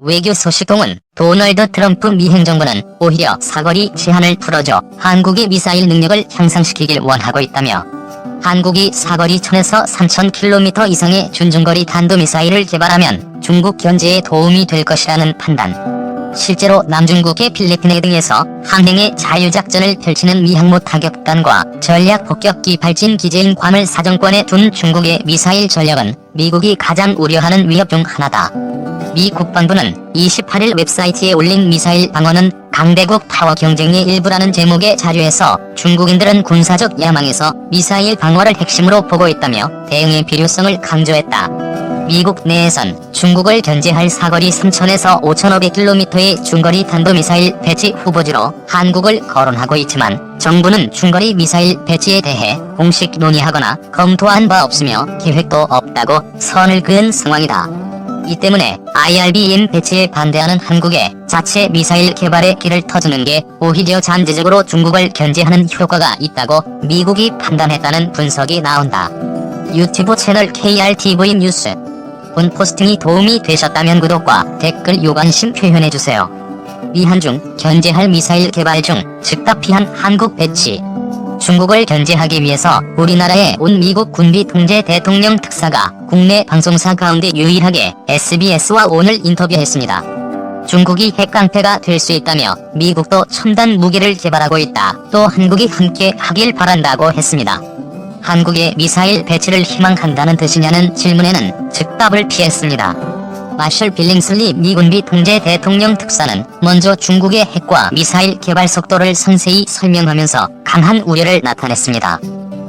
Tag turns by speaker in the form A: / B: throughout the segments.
A: 외교 소식통은 도널드 트럼프 미 행정부는 오히려 사거리 제한을 풀어줘 한국의 미사일 능력을 향상시키길 원하고 있다며 한국이 사거리 1000에서 3000km 이상의 준중거리 탄도미사일을 개발하면 중국 견제에 도움이 될 것이라는 판단. 실제로 남중국의 필리핀해 등에서 항행의 자유작전을 펼치는 미 항모 타격단과 전략 폭격기 발진 기재인 괌을 사정권에 둔 중국의 미사일 전력은 미국이 가장 우려하는 위협 중 하나다. 미 국방부는 28일 웹사이트에 올린 미사일 방어는 강대국 타워 경쟁의 일부라는 제목의 자료에서 중국인들은 군사적 야망에서 미사일 방어를 핵심으로 보고 있다며 대응의 필요성을 강조했다. 미국 내에선 중국을 견제할 사거리 3,000에서 5,500km의 중거리 탄도미사일 배치 후보지로 한국을 거론하고 있지만 정부는 중거리 미사일 배치에 대해 공식 논의하거나 검토한 바 없으며 계획도 없다고 선을 그은 상황이다. 이 때문에 IRBM 배치에 반대하는 한국의 자체 미사일 개발의 길을 터주는 게 오히려 잠재적으로 중국을 견제하는 효과가 있다고 미국이 판단했다는 분석이 나온다. 유튜브 채널 KRTV 뉴스 본 포스팅이 도움이 되셨다면 구독과 댓글 요관심 표현해주세요. 미한중 견제할 미사일 개발 중 즉각 피한 한국 배치 중국을 견제하기 위해서 우리나라에 온 미국 군비 통제 대통령 특사가 국내 방송사 가운데 유일하게 SBS와 오늘 인터뷰했습니다. 중국이 핵깡패가 될 수 있다며 미국도 첨단 무기를 개발하고 있다. 또 한국이 함께 하길 바란다고 했습니다. 한국의 미사일 배치를 희망한다는 뜻이냐는 질문에는 즉답을 피했습니다. 마셜 빌링슬리 미군비 통제 대통령 특사는 먼저 중국의 핵과 미사일 개발 속도를 상세히 설명하면서 강한 우려를 나타냈습니다.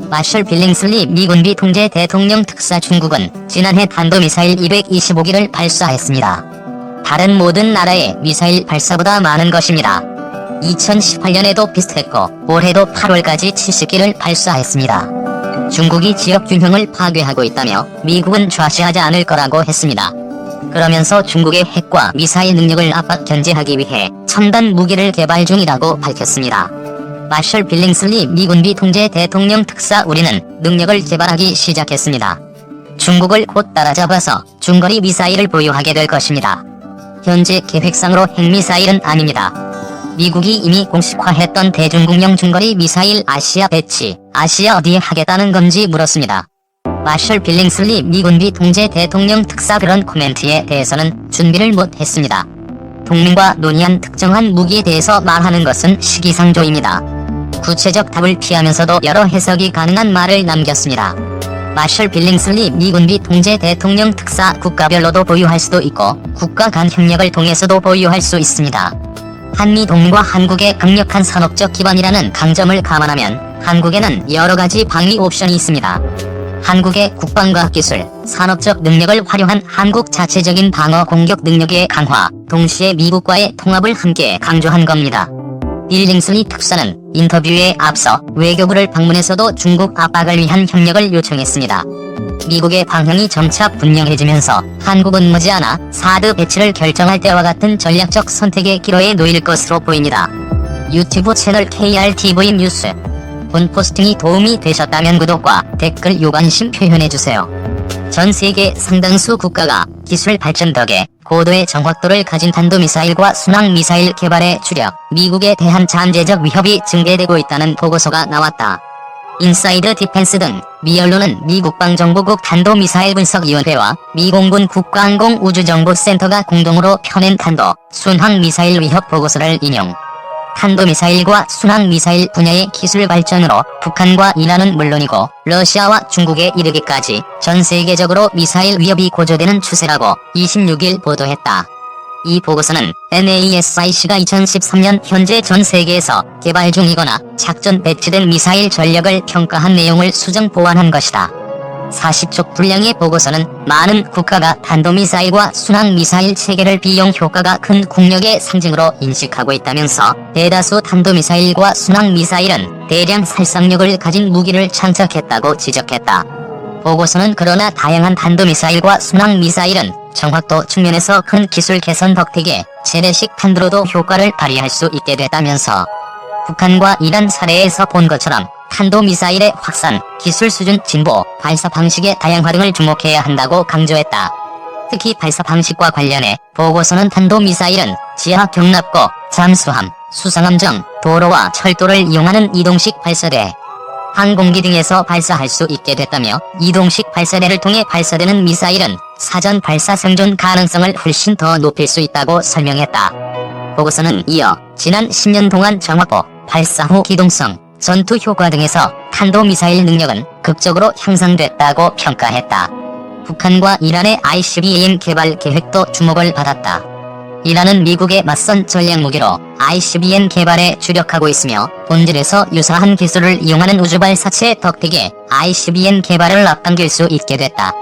A: 마셜 빌링슬리 미군비 통제 대통령 특사 중국은 지난해 탄도미사일 225기를 발사했습니다. 다른 모든 나라의 미사일 발사보다 많은 것입니다. 2018년에도 비슷했고 올해도 8월까지 70기를 발사했습니다. 중국이 지역 균형을 파괴하고 있다며 미국은 좌시하지 않을 거라고 했습니다. 그러면서 중국의 핵과 미사일 능력을 압박 견제하기 위해 첨단 무기를 개발 중이라고 밝혔습니다. 마셜 빌링슬리 미군비 통제 대통령 특사 우리는 능력을 개발하기 시작했습니다. 중국을 곧 따라잡아서 중거리 미사일을 보유하게 될 것입니다. 현재 계획상으로 핵미사일은 아닙니다. 미국이 이미 공식화했던 대중국용 중거리 미사일 아시아 배치, 아시아 어디에 하겠다는 건지 물었습니다. 마셜 빌링슬리 미군비 통제 대통령 특사 그런 코멘트에 대해서는 준비를 못했습니다. 동맹과 논의한 특정한 무기에 대해서 말하는 것은 시기상조입니다. 구체적 답을 피하면서도 여러 해석이 가능한 말을 남겼습니다. 마셜 빌링슬리 미군비 통제 대통령 특사 국가별로도 보유할 수도 있고 국가 간 협력을 통해서도 보유할 수 있습니다. 한미 동맹과 한국의 강력한 산업적 기반이라는 강점을 감안하면 한국에는 여러 가지 방위 옵션이 있습니다. 한국의 국방과학 기술, 산업적 능력을 활용한 한국 자체적인 방어 공격 능력의 강화, 동시에 미국과의 통합을 함께 강조한 겁니다. 빌링슬리 특사는 인터뷰에 앞서 외교부를 방문해서도 중국 압박을 위한 협력을 요청했습니다. 미국의 방향이 점차 분명해지면서 한국은 머지않아 사드 배치를 결정할 때와 같은 전략적 선택의 기로에 놓일 것으로 보입니다. 유튜브 채널 KRTV 뉴스 본 포스팅이 도움이 되셨다면 구독과 댓글 요관심 표현해주세요. 전 세계 상당수 국가가 기술 발전 덕에 고도의 정확도를 가진 탄도미사일과 순항미사일 개발에 주력, 미국에 대한 잠재적 위협이 증대되고 있다는 보고서가 나왔다. 인사이드 디펜스 등미 언론은 미 국방정보국 탄도미사일 분석위원회와 미 공군 국가항공우주정보센터가 공동으로 펴낸 탄도, 순항미사일 위협 보고서를 인용. 탄도미사일과 순항미사일 분야의 기술 발전으로 북한과 이란은 물론이고 러시아와 중국에 이르기까지 전 세계적으로 미사일 위협이 고조되는 추세라고 26일 보도했다. 이 보고서는 NASIC가 2013년 현재 전 세계에서 개발 중이거나 작전 배치된 미사일 전력을 평가한 내용을 수정 보완한 것이다. 40쪽 분량의 보고서는 많은 국가가 탄도미사일과 순항미사일 체계를 비용 효과가 큰 국력의 상징으로 인식하고 있다면서 대다수 탄도미사일과 순항미사일은 대량 살상력을 가진 무기를 장착했다고 지적했다. 보고서는 그러나 다양한 탄도미사일과 순항미사일은 정확도 측면에서 큰 기술 개선 덕택에 재래식 탄두로도 효과를 발휘할 수 있게 됐다면서 북한과 이란 사례에서 본 것처럼 탄도미사일의 확산, 기술 수준 진보, 발사 방식의 다양화 등을 주목해야 한다고 강조했다. 특히 발사 방식과 관련해 보고서는 탄도미사일은 지하 경납고, 잠수함, 수상함 등 도로와 철도를 이용하는 이동식 발사대, 항공기 등에서 발사할 수 있게 됐다며 이동식 발사대를 통해 발사되는 미사일은 사전 발사 생존 가능성을 훨씬 더 높일 수 있다고 설명했다. 보고서는 이어 지난 10년 동안 정확도, 발사 후 기동성, 전투 효과 등에서 탄도미사일 능력은 극적으로 향상됐다고 평가했다. 북한과 이란의 ICBM 개발 계획도 주목을 받았다. 이란은 미국의 맞선 전략 무기로 ICBM 개발에 주력하고 있으며 본질에서 유사한 기술을 이용하는 우주발 사체 덕택에 ICBM 개발을 앞당길 수 있게 됐다.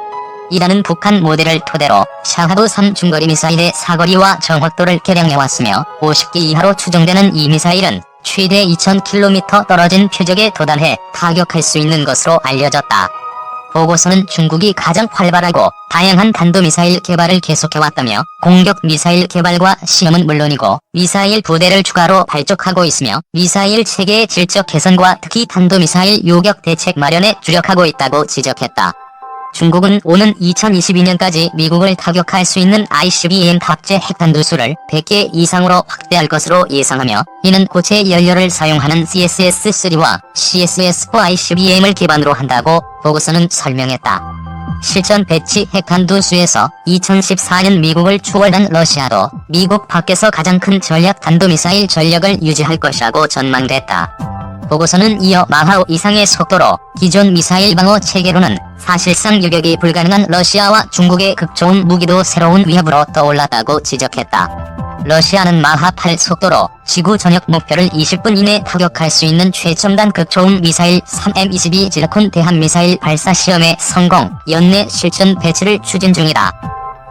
A: 이란은 북한 모델을 토대로 샤하드 3 중거리 미사일의 사거리와 정확도를 개량해왔으며 50기 이하로 추정되는 이 미사일은 최대 2000km 떨어진 표적에 도달해 타격할 수 있는 것으로 알려졌다. 보고서는 중국이 가장 활발하고 다양한 탄도미사일 개발을 계속해왔다며 공격 미사일 개발과 시험은 물론이고 미사일 부대를 추가로 발족하고 있으며 미사일 체계의 질적 개선과 특히 탄도미사일 요격 대책 마련에 주력하고 있다고 지적했다. 중국은 오는 2022년까지 미국을 타격할 수 있는 ICBM 탑재 핵탄두 수를 100개 이상으로 확대할 것으로 예상하며 이는 고체 연료를 사용하는 CSS-3와 CSS-4 ICBM을 기반으로 한다고 보고서는 설명했다. 실전 배치 핵탄두 수에서 2014년 미국을 추월한 러시아도 미국 밖에서 가장 큰 전략 탄도미사일 전력을 유지할 것이라고 전망됐다. 보고서는 이어 마하오 이상의 속도로 기존 미사일 방어 체계로는 사실상 유격이 불가능한 러시아와 중국의 극초음 무기도 새로운 위협으로 떠올랐다고 지적했다. 러시아는 마하 8 속도로 지구 전역 목표를 20분 이내 타격할 수 있는 최첨단 극초음 미사일 3M22 지르콘 대한미사일 발사 시험에 성공, 연내 실전 배치를 추진 중이다.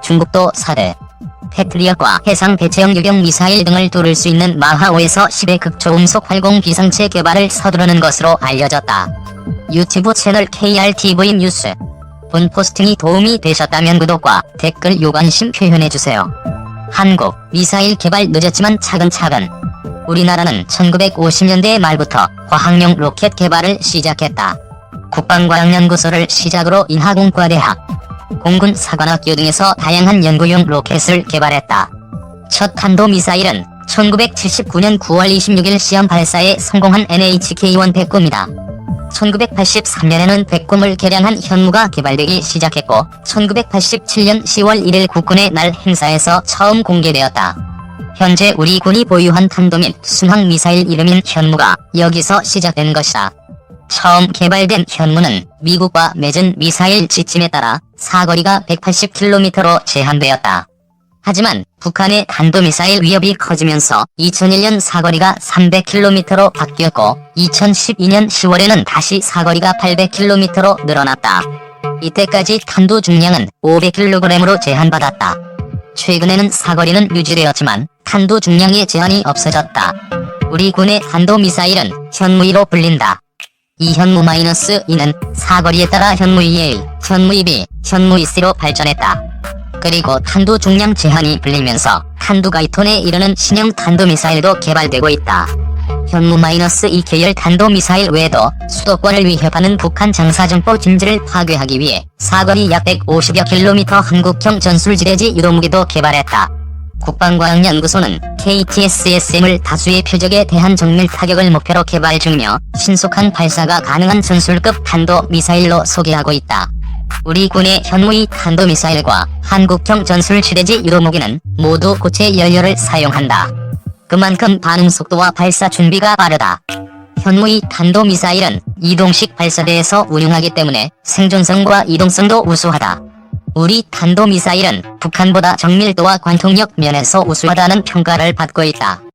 A: 중국도 사드, 패트리엇과 해상 대체형 유격 미사일 등을 뚫을 수 있는 마하 5에서 10의 극초음속 활공 비상체 개발을 서두르는 것으로 알려졌다. 유튜브 채널 KRTV 뉴스 본 포스팅이 도움이 되셨다면 구독과 댓글 요관심 표현해주세요. 한국 미사일 개발 늦었지만 차근차근 우리나라는 1950년대 말부터 화학용 로켓 개발을 시작했다. 국방과학연구소를 시작으로 인하공과대학, 공군 사관학교 등에서 다양한 연구용 로켓을 개발했다. 첫 탄도미사일은 1979년 9월 26일 시험 발사에 성공한 NHK-1 백곰이다. 1983년에는 백곰을 개량한 현무가 개발되기 시작했고 1987년 10월 1일 국군의 날 행사에서 처음 공개되었다. 현재 우리 군이 보유한 탄도 및 순항 미사일 이름인 현무가 여기서 시작된 것이다. 처음 개발된 현무는 미국과 맺은 미사일 지침에 따라 사거리가 180km로 제한되었다. 하지만 북한의 탄도미사일 위협이 커지면서 2001년 사거리가 300km로 바뀌었고 2012년 10월에는 다시 사거리가 800km로 늘어났다. 이때까지 탄도 중량은 500kg으로 제한받았다. 최근에는 사거리는 유지되었지만 탄도 중량의 제한이 없어졌다. 우리 군의 탄도미사일은 현무이로 불린다. 이 현무-2는 사거리에 따라 현무-2A, 현무-2B, 현무-2C로 발전했다. 그리고 탄두 중량 제한이 풀리면서 탄두가 2톤에 이르는 신형 탄도미사일도 개발되고 있다. 현무-2 계열 탄도미사일 외에도 수도권을 위협하는 북한 장사정보 진지를 파괴하기 위해 사거리 약 150여 킬로미터 한국형 전술지대지 유도무기도 개발했다. 국방과학연구소는 KTSSM을 다수의 표적에 대한 정밀 타격을 목표로 개발 중이며 신속한 발사가 가능한 전술급 탄도 미사일로 소개하고 있다. 우리 군의 현무이 탄도미사일과 한국형 전술 지대지 유도무기는 모두 고체 연료를 사용한다. 그만큼 반응 속도와 발사 준비가 빠르다. 현무이 탄도미사일은 이동식 발사대에서 운용하기 때문에 생존성과 이동성도 우수하다. 우리 탄도미사일은 북한보다 정밀도와 관통력 면에서 우수하다는 평가를 받고 있다.